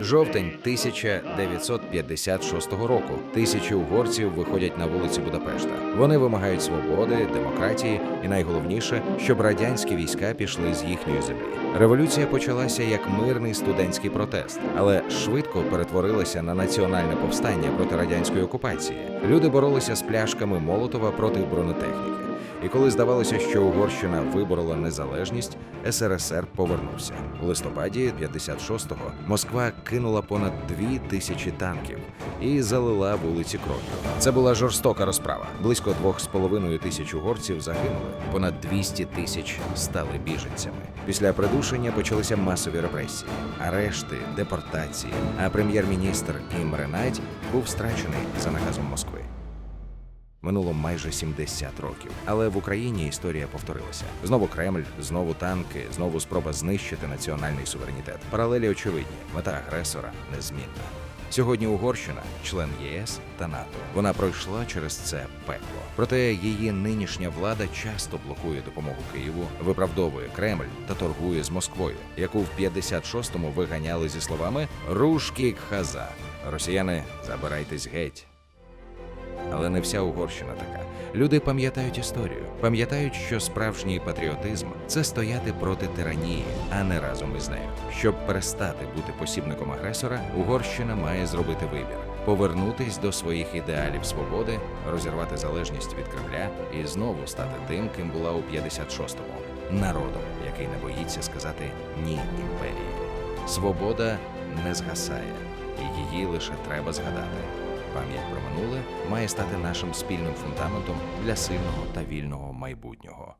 Жовтень 1956 року. Тисячі угорців виходять на вулиці Будапешта. Вони вимагають свободи, демократії і найголовніше, щоб радянські війська пішли з їхньої землі. Революція почалася як мирний студентський протест, але швидко перетворилася на національне повстання проти радянської окупації. Люди боролися з пляшками Молотова проти бронетехніки. І коли здавалося, що Угорщина виборола незалежність, СРСР повернувся у листопаді 56-го Москва кинула понад дві тисячі танків і залила вулиці кров'ю. Це була жорстока розправа. Близько двох з половиною тисяч угорців загинули. Понад 200 тисяч стали біженцями. Після придушення почалися масові репресії, арешти, депортації. А прем'єр-міністр Імре Надь був страчений за наказом Москви. Минуло майже 70 років, але в Україні історія повторилася. Знову Кремль, знову танки, знову спроба знищити національний суверенітет. Паралелі очевидні, мета агресора незмінна. Сьогодні Угорщина член ЄС та НАТО. Вона пройшла через це пекло. Проте її нинішня влада часто блокує допомогу Києву, виправдовує Кремль та торгує з Москвою, яку в 56-му виганяли зі словами «Рушкі хаза. Росіяни, забирайтесь геть. Але не вся Угорщина така. Люди пам'ятають історію, пам'ятають, що справжній патріотизм це стояти проти тиранії, а не разом із нею. Щоб перестати бути посібником агресора, Угорщина має зробити вибір: повернутись до своїх ідеалів свободи, розірвати залежність від Кремля і знову стати тим, ким була у 56-му народом, який не боїться сказати ні імперії. Свобода не згасає, і її лише треба згадати. Пам'ять про минуле має стати нашим спільним фундаментом для сильного та вільного майбутнього.